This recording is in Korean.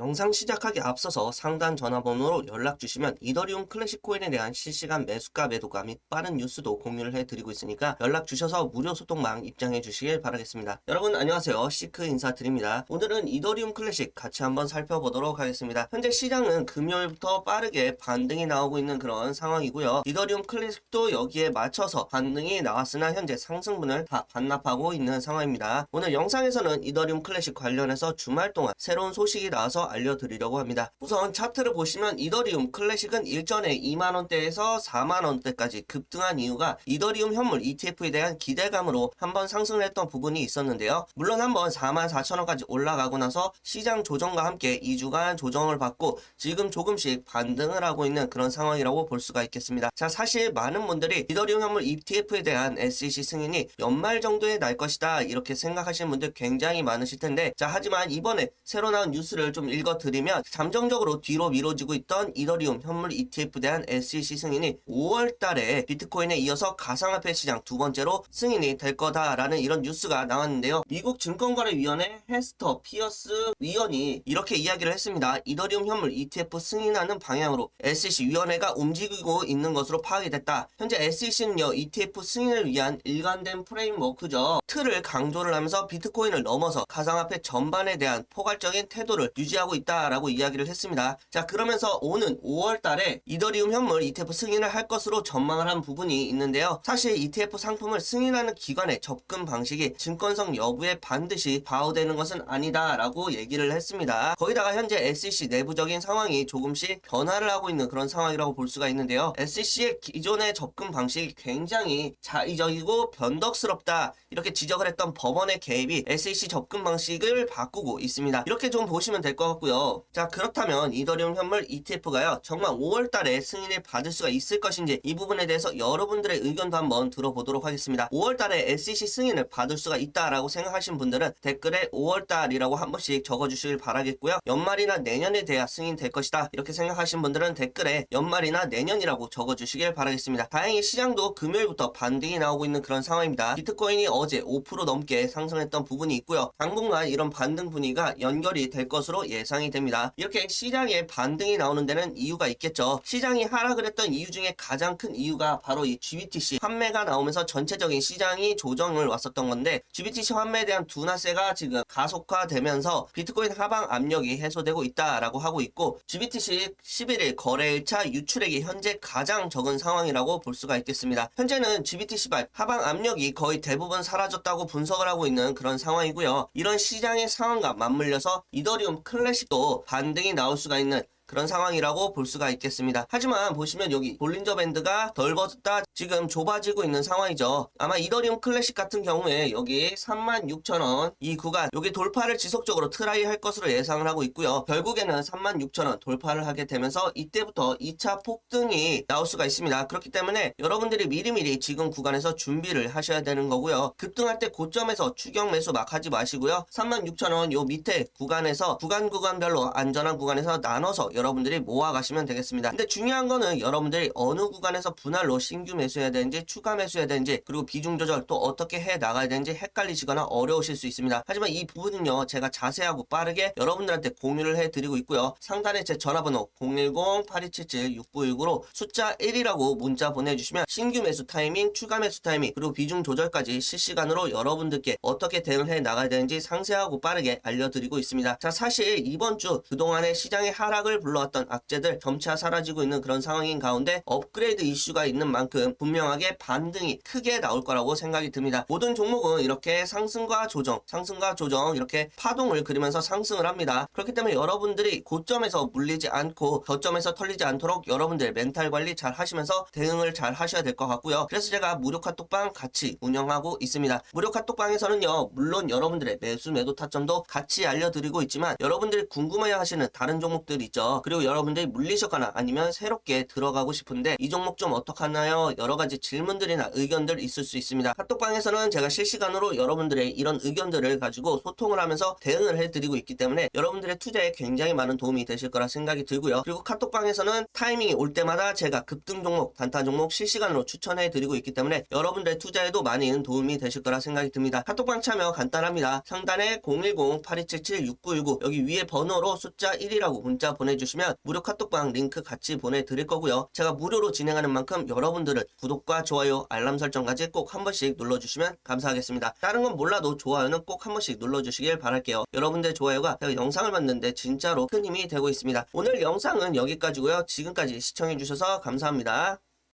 영상 시작하기 앞서서 상단 전화번호로 연락 주시면 이더리움 클래식 코인에 대한 실시간 매수가 매도가 및 빠른 뉴스도 공유를 해드리고 있으니까 연락 주셔서 무료 소통방 입장해 주시길 바라겠습니다. 여러분 안녕하세요. 시크 인사드립니다. 오늘은 이더리움 클래식 같이 한번 살펴보도록 하겠습니다. 현재 시장은 금요일부터 빠르게 반등이 나오고 있는 그런 상황이고요. 이더리움 클래식도 여기에 맞춰서 반등이 나왔으나 현재 상승분을 다 반납하고 있는 상황입니다. 오늘 영상에서는 이더리움 클래식 관련해서 주말 동안 새로운 소식이 나와서 알려드리려고 합니다. 우선 차트를 보시면 이더리움 클래식은 일전에 2만원대에서 4만원대까지 급등한 이유가 이더리움 현물 ETF에 대한 기대감으로 한번 상승을 했던 부분이 있었는데요. 물론 한번 4만 4천원까지 올라가고 나서 시장 조정과 함께 2주간 조정을 받고 지금 조금씩 반등을 하고 있는 그런 상황이라고 볼 수가 있겠습니다. 자, 사실 많은 분들이 이더리움 현물 ETF에 대한 SEC 승인이 연말 정도에 날 것이다 이렇게 생각하시는 분들 굉장히 많으실 텐데 자, 하지만 이번에 새로 나온 뉴스를 좀 읽어드리면 잠정적으로 뒤로 미뤄지고 있던 이더리움 현물 ETF에 대한 SEC 승인이 5월 달에 비트코인에 이어서 가상화폐 시장 두 번째로 승인이 될 거다라는 이런 뉴스가 나왔는데요. 미국 증권거래위원회 헤스터 피어스 위원이 이렇게 이야기를 했습니다. 이더리움 현물 ETF 승인하는 방향으로 SEC 위원회가 움직이고 있는 것으로 파악이 됐다. 현재 SEC는요 ETF 승인을 위한 일관된 프레임워크죠. 틀을 강조를 하면서 비트코인을 넘어서 가상화폐 전반에 대한 포괄적인 태도를 유지하고 있다라고 이야기를 했습니다. 자 그러면서 오는 5월 달에 이더리움 현물 ETF 승인을 할 것으로 전망을 한 부분이 있는데요. 사실 ETF 상품을 승인하는 기관의 접근 방식이 증권성 여부에 반드시 바우되는 것은 아니다라고 얘기를 했습니다. 거기다가 현재 SEC 내부적인 상황이 조금씩 변화를 하고 있는 그런 상황이라고 볼 수가 있는데요. SEC의 기존의 접근 방식이 굉장히 자의적이고 변덕스럽다 이렇게 지적을 했던 법원의 개입이 SEC 접근 방식을 바꾸고 있습니다. 이렇게 좀 보시면 될 것 같고요. 자 그렇다면 이더리움 현물 ETF가요 정말 5월 달에 승인을 받을 수가 있을 것인지 이 부분에 대해서 여러분들의 의견도 한번 들어보도록 하겠습니다. 5월 달에 SEC 승인을 받을 수가 있다라고 생각하신 분들은 댓글에 5월 달이라고 한 번씩 적어주시길 바라겠고요. 연말이나 내년에 돼야 승인될 것이다 이렇게 생각하신 분들은 댓글에 연말이나 내년이라고 적어주시길 바라겠습니다. 다행히 시장도 금요일부터 반등이 나오고 있는 그런 상황입니다. 비트코인이 어제 5% 넘게 상승했던 부분이 있고요. 당분간 이런 반등 분위기가 연결이 될 것으로 예 상이 됩니다. 이렇게 시장에 반등이 나오는 데는 이유가 있겠죠. 시장이 하락을 했던 이유 중에 가장 큰 이유가 바로 이 GBTC 환매가 나오면서 전체적인 시장이 조정을 왔었던 건데 GBTC 환매에 대한 둔화세가 지금 가속화되면서 비트코인 하방 압력이 해소되고 있다라고 하고 있고 GBTC 11일 거래일차 유출액이 현재 가장 적은 상황이라고 볼 수가 있겠습니다. 현재는 GBTC발 하방 압력이 거의 대부분 사라졌다고 분석을 하고 있는 그런 상황이고요. 이런 시장의 상황과 맞물려서 이더리움 클래식 도 반등이 나올 수가 있는 그런 상황이라고 볼 수가 있겠습니다. 하지만 보시면 여기 볼린저 밴드가 덜 벗었다 지금 좁아지고 있는 상황이죠. 아마 이더리움 클래식 같은 경우에 여기 36,000원 이 구간 여기 돌파를 지속적으로 트라이 할 것으로 예상을 하고 있고요. 결국에는 36,000원 돌파를 하게 되면서 이때부터 2차 폭등이 나올 수가 있습니다. 그렇기 때문에 여러분들이 미리미리 지금 구간에서 준비를 하셔야 되는 거고요. 급등할 때 고점에서 추격 매수 막 하지 마시고요. 36,000원 요 밑에 구간에서 구간 구간별로 안전한 구간에서 나눠서 여러분들이 모아가시면 되겠습니다. 근데 중요한 거는 여러분들이 어느 구간에서 분할로 신규 매수해야 되는지 추가 매수해야 되는지 그리고 비중 조절 또 어떻게 해 나가야 되는지 헷갈리시거나 어려우실 수 있습니다. 하지만 이 부분은요 제가 자세하고 빠르게 여러분들한테 공유를 해드리고 있고요. 상단에 제 전화번호 010-8277-6919로 숫자 1이라고 문자 보내주시면 신규 매수 타이밍, 추가 매수 타이밍 그리고 비중 조절까지 실시간으로 여러분들께 어떻게 대응을 해 나가야 되는지 상세하고 빠르게 알려드리고 있습니다. 자 사실 이번 주 그동안의 시장의 하락을 불러왔던 악재들 점차 사라지고 있는 그런 상황인 가운데 업그레이드 이슈가 있는 만큼 분명하게 반등이 크게 나올 거라고 생각이 듭니다. 모든 종목은 이렇게 상승과 조정, 상승과 조정 이렇게 파동을 그리면서 상승을 합니다. 그렇기 때문에 여러분들이 고점에서 물리지 않고 저점에서 털리지 않도록 여러분들 멘탈 관리 잘 하시면서 대응을 잘 하셔야 될 것 같고요. 그래서 제가 무료 카톡방 같이 운영하고 있습니다. 무료 카톡방에서는요, 물론 여러분들의 매수 매도 타점도 같이 알려드리고 있지만 여러분들이 궁금해 하시는 다른 종목들 있죠. 그리고 여러분들이 물리셨거나 아니면 새롭게 들어가고 싶은데 이 종목 좀 어떡하나요? 여러 가지 질문들이나 의견들 있을 수 있습니다. 카톡방에서는 제가 실시간으로 여러분들의 이런 의견들을 가지고 소통을 하면서 대응을 해드리고 있기 때문에 여러분들의 투자에 굉장히 많은 도움이 되실 거라 생각이 들고요. 그리고 카톡방에서는 타이밍이 올 때마다 제가 급등 종목, 단타 종목 실시간으로 추천해 드리고 있기 때문에 여러분들의 투자에도 많은 도움이 되실 거라 생각이 듭니다. 카톡방 참여 간단합니다. 상단에 010-8277-6919 여기 위에 번호로 숫자 1이라고 문자 보내 주시면 무료 카톡방 링크 같이 보내드릴 거고요. 제가 무료로 진행하는 만큼 여러분들은 구독과 좋아요, 알람 설정까지 꼭 한 번씩 눌러주시면 감사하겠습니다. 다른 건 몰라도 좋아요는 꼭 한 번씩 눌러주시길 바랄게요. 여러분들 좋아요가 제가 영상을 만드는데 진짜로 큰 힘이 되고 있습니다. 오늘 영상은 여기까지고요. 지금까지 시청해주셔서 감사합니다.